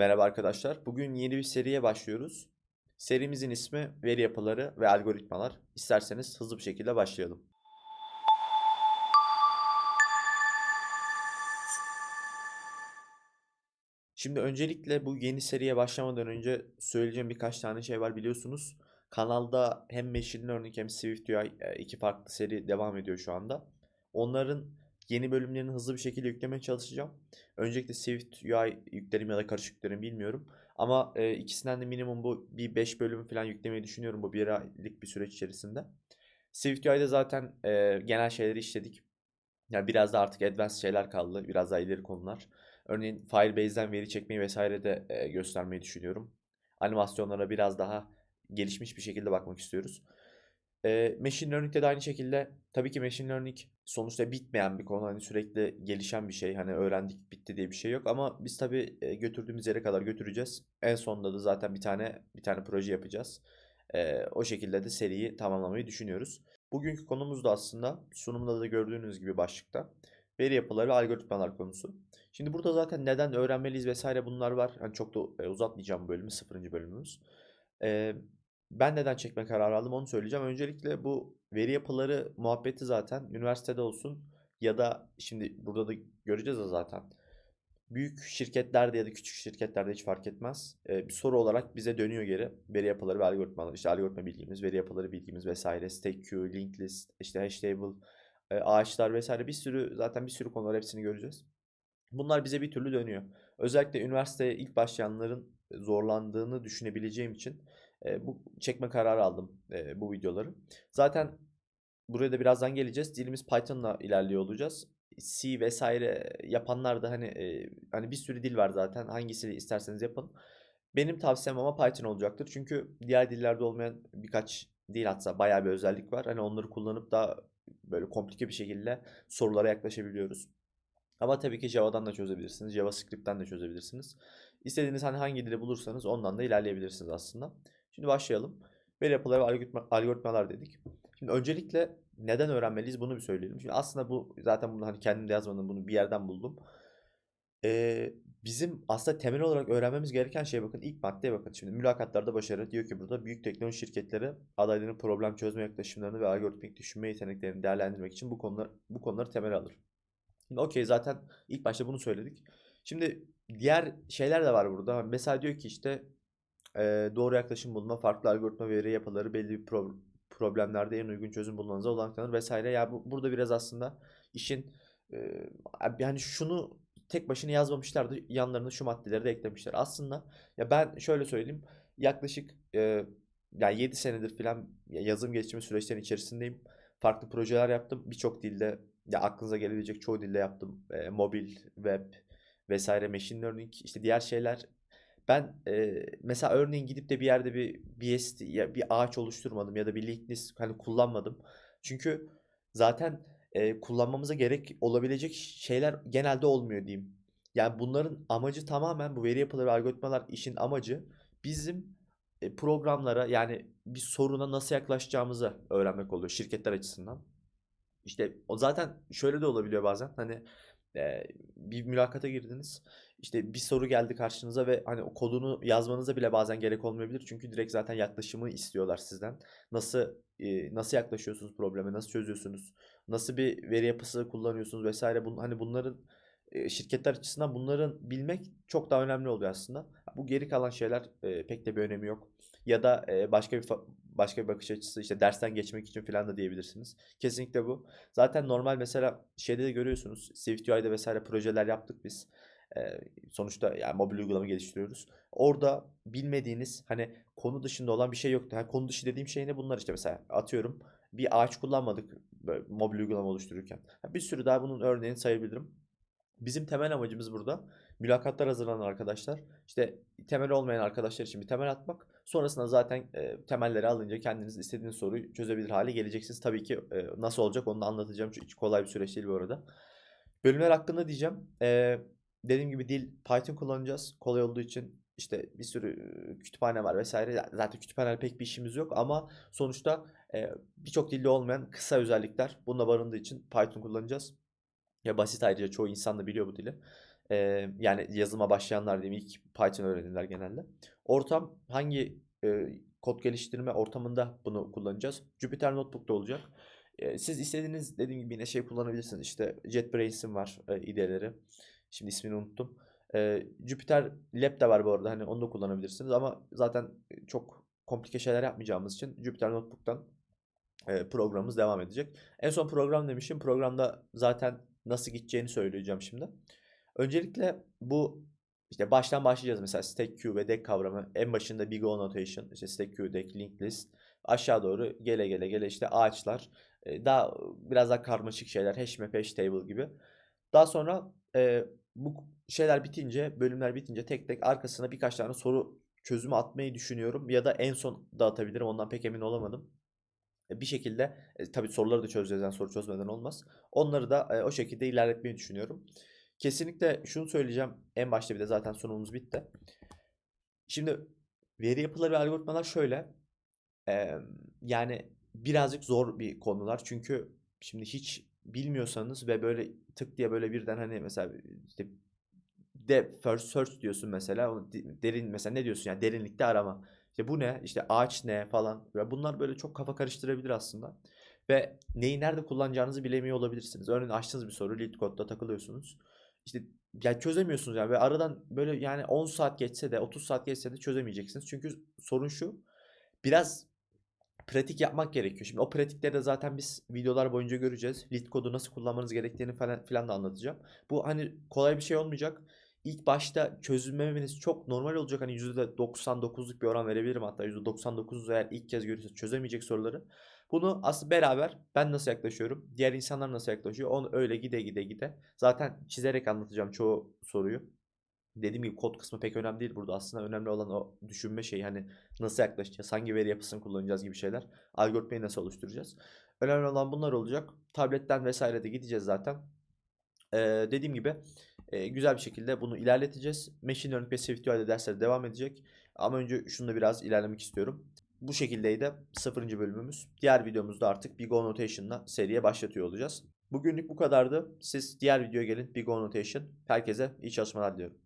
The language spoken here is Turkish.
Merhaba arkadaşlar. Bugün yeni bir seriye başlıyoruz. Serimizin ismi veri yapıları ve algoritmalar. İsterseniz hızlı bir şekilde başlayalım. Şimdi öncelikle bu yeni seriye başlamadan önce söyleyeceğim birkaç tane şey var biliyorsunuz. Kanalda hem Machine Learning hem SwiftUI e, iki farklı seri devam ediyor şu anda. Onların yeni bölümlerini hızlı bir şekilde yüklemeye çalışacağım. Öncelikle Swift UI yüklerim ya da karışık yüklerim bilmiyorum. Ama e, ikisinden de minimum bu bir 5 bölüm falan yüklemeyi düşünüyorum bu bir aylık bir süreç içerisinde. Swift UI'de zaten e, genel şeyleri işledik. Yani biraz da artık advanced şeyler kaldı. Biraz daha ileri konular. Örneğin Firebase'den veri çekmeyi vesaire de e, göstermeyi düşünüyorum. Animasyonlara biraz daha gelişmiş bir şekilde bakmak istiyoruz. E, machine Learning'de de aynı şekilde tabii ki Machine Learning sonuçta bitmeyen bir konu. Hani sürekli gelişen bir şey. Hani öğrendik bitti diye bir şey yok ama biz tabii götürdüğümüz yere kadar götüreceğiz. En sonunda da zaten bir tane bir tane proje yapacağız. E, o şekilde de seriyi tamamlamayı düşünüyoruz. Bugünkü konumuz da aslında sunumda da gördüğünüz gibi başlıkta veri yapıları ve algoritmalar konusu. Şimdi burada zaten neden öğrenmeliyiz vesaire bunlar var. Hani çok da e, uzatmayacağım bölümü, sıfırıncı bölümümüz. E, ben neden çekme kararı aldım onu söyleyeceğim. Öncelikle bu veri yapıları muhabbeti zaten üniversitede olsun ya da şimdi burada da göreceğiz de zaten. Büyük şirketlerde ya da küçük şirketlerde hiç fark etmez. Ee, bir soru olarak bize dönüyor geri. Veri yapıları ve algoritmalar. İşte algoritma bildiğimiz, veri yapıları bildiğimiz vesaire. Stack queue, linked list, işte hash table, e, ağaçlar vesaire bir sürü zaten bir sürü konular hepsini göreceğiz. Bunlar bize bir türlü dönüyor. Özellikle üniversiteye ilk başlayanların zorlandığını düşünebileceğim için e, bu çekme kararı aldım e, bu videoları. Zaten buraya da birazdan geleceğiz. Dilimiz Python'la ilerliyor olacağız. C vesaire yapanlar da hani e, hani bir sürü dil var zaten. Hangisini isterseniz yapın. Benim tavsiyem ama Python olacaktır. Çünkü diğer dillerde olmayan birkaç dil hatta bayağı bir özellik var. Hani onları kullanıp da böyle komplike bir şekilde sorulara yaklaşabiliyoruz. Ama tabii ki Java'dan da çözebilirsiniz. JavaScript'ten de çözebilirsiniz. İstediğiniz hani hangi dili bulursanız ondan da ilerleyebilirsiniz aslında. Şimdi başlayalım. Veri yapıları ve algoritma, algoritmalar dedik. Şimdi öncelikle neden öğrenmeliyiz bunu bir söyleyelim. Şimdi aslında bu zaten bunu hani kendim de yazmadım bunu bir yerden buldum. Ee, bizim aslında temel olarak öğrenmemiz gereken şey bakın ilk maddeye bakın. Şimdi mülakatlarda başarı diyor ki burada büyük teknoloji şirketleri adayların problem çözme yaklaşımlarını ve algoritmik düşünme yeteneklerini değerlendirmek için bu konular bu konuları temel alır. Şimdi okey zaten ilk başta bunu söyledik. Şimdi diğer şeyler de var burada. Mesela diyor ki işte e, doğru yaklaşım bulma, farklı algoritma veri yapıları belli bir pro problemlerde en uygun çözüm bulmanıza olanak tanır vesaire. Ya bu, burada biraz aslında işin e, yani şunu tek başına yazmamışlardı. Yanlarına şu maddeleri de eklemişler. Aslında ya ben şöyle söyleyeyim. Yaklaşık e, yani 7 senedir falan yazım geliştirme süreçlerinin içerisindeyim. Farklı projeler yaptım. Birçok dilde ya aklınıza gelebilecek çoğu dilde yaptım. E, mobil, web vesaire, machine learning işte diğer şeyler. Ben e, mesela örneğin gidip de bir yerde bir BSD ya bir ağaç oluşturmadım ya da bir linked list hani kullanmadım. Çünkü zaten e, kullanmamıza gerek olabilecek şeyler genelde olmuyor diyeyim. Yani bunların amacı tamamen bu veri yapıları algoritmalar işin amacı bizim e, programlara yani bir soruna nasıl yaklaşacağımızı öğrenmek oluyor şirketler açısından. İşte o zaten şöyle de olabiliyor bazen. Hani bir mülakata girdiniz. İşte bir soru geldi karşınıza ve hani o kodunu yazmanıza bile bazen gerek olmayabilir. Çünkü direkt zaten yaklaşımı istiyorlar sizden. Nasıl nasıl yaklaşıyorsunuz probleme, nasıl çözüyorsunuz, nasıl bir veri yapısı kullanıyorsunuz vesaire. Bun, hani bunların şirketler açısından bunların bilmek çok daha önemli oluyor aslında. Bu geri kalan şeyler pek de bir önemi yok. Ya da başka bir başka bir bakış açısı işte dersten geçmek için falan da diyebilirsiniz. Kesinlikle bu. Zaten normal mesela şeyde de görüyorsunuz. SwiftUI'de vesaire projeler yaptık biz. Ee, sonuçta yani mobil uygulama geliştiriyoruz. Orada bilmediğiniz hani konu dışında olan bir şey yoktu. Yani konu dışı dediğim şey ne? Bunlar işte mesela atıyorum bir ağaç kullanmadık böyle mobil uygulama oluştururken. Bir sürü daha bunun örneğini sayabilirim. Bizim temel amacımız burada mülakatlar hazırlanan arkadaşlar işte temel olmayan arkadaşlar için bir temel atmak. Sonrasında zaten e, temelleri alınca kendiniz istediğiniz soruyu çözebilir hale geleceksiniz. Tabii ki e, nasıl olacak onu da anlatacağım. Çünkü kolay bir süreç değil bu arada. Bölümler hakkında diyeceğim. E, dediğim gibi dil Python kullanacağız. Kolay olduğu için işte bir sürü kütüphane var vesaire. Zaten kütüphanel pek bir işimiz yok ama sonuçta e, birçok dilde olmayan kısa özellikler bununla barındığı için Python kullanacağız. Ya basit ayrıca çoğu insan da biliyor bu dili. Ee, yani yazılıma başlayanlar diyeyim ilk Python öğrenirler genelde. Ortam hangi e, kod geliştirme ortamında bunu kullanacağız? Jupyter Notebook'ta olacak. Ee, siz istediğiniz dediğim gibi yine şey kullanabilirsiniz. İşte JetBrainz'in var e, ideleri. Şimdi ismini unuttum. Ee, Jupyter Lab de var bu arada. Hani onu da kullanabilirsiniz ama zaten çok komplike şeyler yapmayacağımız için Jupyter Notebook'tan e, programımız devam edecek. En son program demişim. Programda zaten nasıl gideceğini söyleyeceğim şimdi. Öncelikle bu işte baştan başlayacağız mesela stack queue ve deck kavramı. En başında big O notation, işte stack queue, deck, linked list. Aşağı doğru gele gele gele işte ağaçlar. Daha biraz daha karmaşık şeyler. Hash map, hash table gibi. Daha sonra e, bu şeyler bitince, bölümler bitince tek tek arkasına birkaç tane soru çözümü atmayı düşünüyorum. Ya da en son dağıtabilirim. Ondan pek emin olamadım. E, Bir şekilde e, tabii soruları da çözeceğiz yani soru çözmeden olmaz. Onları da e, o şekilde ilerletmeyi düşünüyorum. Kesinlikle şunu söyleyeceğim. En başta bir de zaten sunumumuz bitti. Şimdi veri yapıları ve algoritmalar şöyle. e, yani birazcık zor bir konular. Çünkü şimdi hiç bilmiyorsanız ve böyle tık diye böyle birden hani mesela işte de first search diyorsun mesela. Derin mesela ne diyorsun yani derinlikte arama. İşte bu ne? İşte ağaç ne falan. Ve bunlar böyle çok kafa karıştırabilir aslında. Ve neyi nerede kullanacağınızı bilemiyor olabilirsiniz. Örneğin açtığınız bir soru lead code'da takılıyorsunuz. İşte ya çözemiyorsunuz yani ve aradan böyle yani 10 saat geçse de 30 saat geçse de çözemeyeceksiniz. Çünkü sorun şu. Biraz pratik yapmak gerekiyor. Şimdi o pratikleri de zaten biz videolar boyunca göreceğiz. Lead kodu nasıl kullanmanız gerektiğini falan filan da anlatacağım. Bu hani kolay bir şey olmayacak. İlk başta çözülmemeniz çok normal olacak. Hani %99'luk bir oran verebilirim hatta %99 eğer ilk kez görürseniz çözemeyecek soruları. Bunu aslında beraber ben nasıl yaklaşıyorum, diğer insanlar nasıl yaklaşıyor onu öyle gide gide gide. Zaten çizerek anlatacağım çoğu soruyu. Dediğim gibi kod kısmı pek önemli değil burada. Aslında önemli olan o düşünme şeyi hani nasıl yaklaşacağız, hangi veri yapısını kullanacağız gibi şeyler. Algoritmayı nasıl oluşturacağız. Önemli olan bunlar olacak. Tabletten vesaire de gideceğiz zaten. Ee, dediğim gibi e, güzel bir şekilde bunu ilerleteceğiz. Machine Learning ve SwiftUI'de dersler devam edecek. Ama önce şunu da biraz ilerlemek istiyorum. Bu şekildeydi 0. bölümümüz. Diğer videomuzda artık Big O Notation'la seriye başlatıyor olacağız. Bugünlük bu kadardı. Siz diğer videoya gelin Big O Notation. Herkese iyi çalışmalar diliyorum.